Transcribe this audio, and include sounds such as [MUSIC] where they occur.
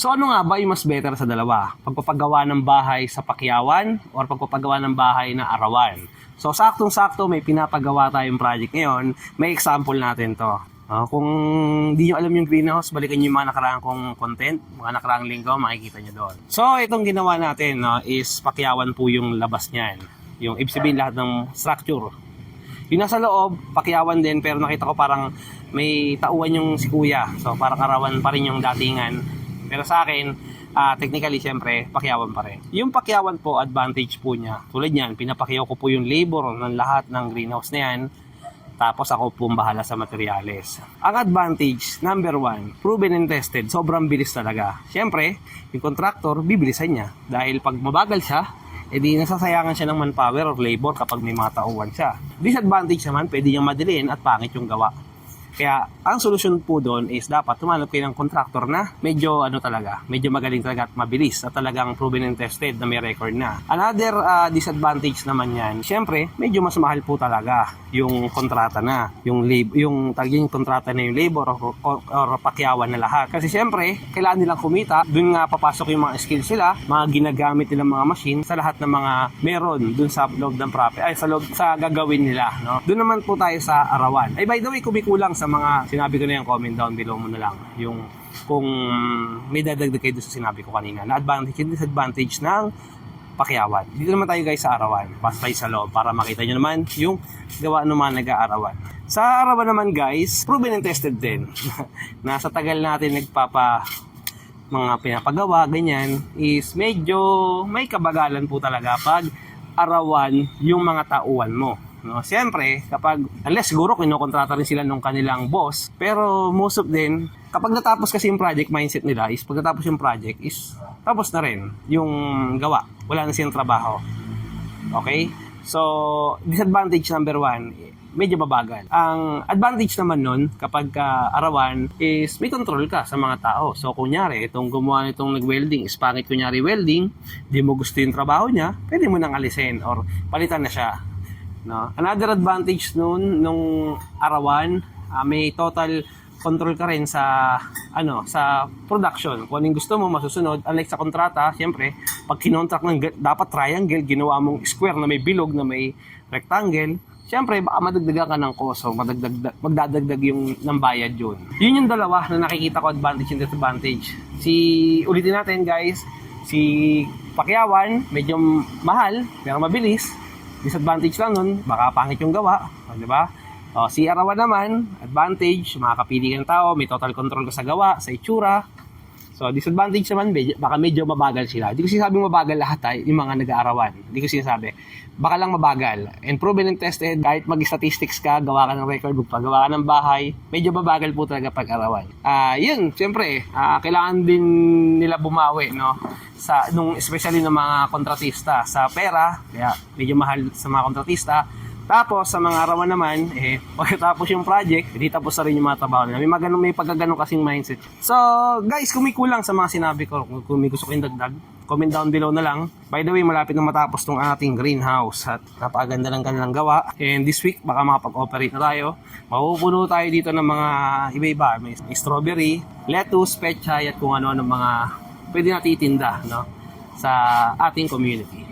So ano nga ba yung mas better sa dalawa? Pagpapagawa ng bahay sa pakyawan or pagpapagawa ng bahay na arawan? So saktong-sakto may pinapagawa tayong project ngayon, may example natin to. Ah, kung di nyo alam yung greenhouse, balikan nyo yung mga nakaraang kong content, mga nakaraang linggo, makikita nyo doon. So itong ginawa natin no, is pakyawan po yung labas niyan. Yung ibig sabihin lahat ng structure. Yung nasa loob, pakyawan din, pero nakita ko parang may tauan yung si kuya. So parang arawan pa rin yung datingan. Pero sa akin, ah, technically syempre, pakyawan pa rin. Yung pakyawan po, advantage po niya. Tulad niyan, pinapakyaw ko po yung labor ng lahat ng greenhouse na yan. Tapos ako po bahala sa materyales. Ang advantage, number one, proven and tested. Sobrang bilis talaga. Siyempre, yung contractor, bibilisan niya. Dahil pag mabagal siya, edi nasasayangan siya ng manpower or labor kapag may mga tauhan siya. Disadvantage naman, pwede niyang madaliin at pangit yung gawa. Kaya ang solusyon po doon is dapat tumanap kayo ng contractor na medyo ano talaga, medyo magaling talaga at mabilis at talagang proven and tested na may record na. Another ah, disadvantage naman yan, syempre medyo mas mahal po talaga yung kontrata na, yung lab, yung taging kontrata na yung labor or, or, or pakyawan na lahat. Kasi syempre, kailangan nilang kumita, doon nga papasok yung mga skills sila, mga ginagamit nilang mga machine sa lahat ng mga meron doon sa loob ng property, ay sa loob sa gagawin nila, no? Doon naman po tayo sa arawan. Ay by the way, kumikulang sa mga sinabi ko na yung comment down below mo na lang yung kung may dadagdag kayo sa sinabi ko kanina na advantage and disadvantage ng pakyawan. Dito naman tayo guys sa arawan. Basta tayo sa loob para makita nyo naman yung gawa ng mga nag-aarawan. Sa arawan naman guys, proven and tested din. [LAUGHS] na sa tagal natin nagpapa mga pinapagawa, ganyan, is medyo may kabagalan po talaga pag arawan yung mga tauhan mo. No, Siyempre, kapag, unless siguro kinokontrata rin sila nung kanilang boss, pero most of them, kapag natapos kasi yung project, mindset nila is pag natapos yung project is tapos na rin yung gawa. Wala na silang trabaho. Okay? So, disadvantage number one, medyo mabagal. Ang advantage naman nun, kapag ka arawan, is may control ka sa mga tao. So, kunyari, itong gumawa nitong nag-welding, is pangit kunyari welding, di mo gusto yung trabaho niya, pwede mo nang alisin or palitan na siya. No? Another advantage nun, nung arawan, ah, may total control ka rin sa ano sa production. Kung anong gusto mo masusunod. Unlike sa kontrata syempre pag kinontract ng dapat triangle ginawa mong square na may bilog na may rectangle syempre baka madagdagan ka ng cost o madagdag magdadagdag yung ng bayad yun. Yun yung dalawa na nakikita ko advantage and disadvantage. Si ulitin natin guys. Si Pakyawan medyo mahal pero mabilis disadvantage lang nun baka pangit yung gawa o, di ba o, si Arawan naman, advantage, makakapili ka ng tao, may total control ka sa gawa, sa itsura. So, disadvantage naman, medyo, baka medyo mabagal sila. Hindi ko sinasabing mabagal lahat ay yung mga nag-aarawan. Hindi ko sinasabi. Baka lang mabagal. And proven and tested, kahit mag-statistics ka, gawa ka ng record book, paggawa ka ng bahay, medyo mabagal po talaga pag-arawan. Ah, yun, siyempre, ah, kailangan din nila bumawi, no? Sa, nung, especially ng mga kontratista sa pera, kaya medyo mahal sa mga kontratista, tapos, sa mga arawan naman, eh, [LAUGHS] pagkatapos yung project, hindi tapos na rin yung mga trabaho nila. May mga ganun, may pagkaganon kasing mindset. So, guys, kung may kulang sa mga sinabi ko, kung- may gusto kayong dagdag, comment down below na lang. By the way, malapit na matapos tong ating greenhouse at napakaganda ng kanilang gawa. And this week, baka makapag-operate na tayo. Mapupuno tayo dito ng mga iba-iba. May strawberry, lettuce, pechay, at kung ano-ano mga pwede natin itinda no? sa ating community.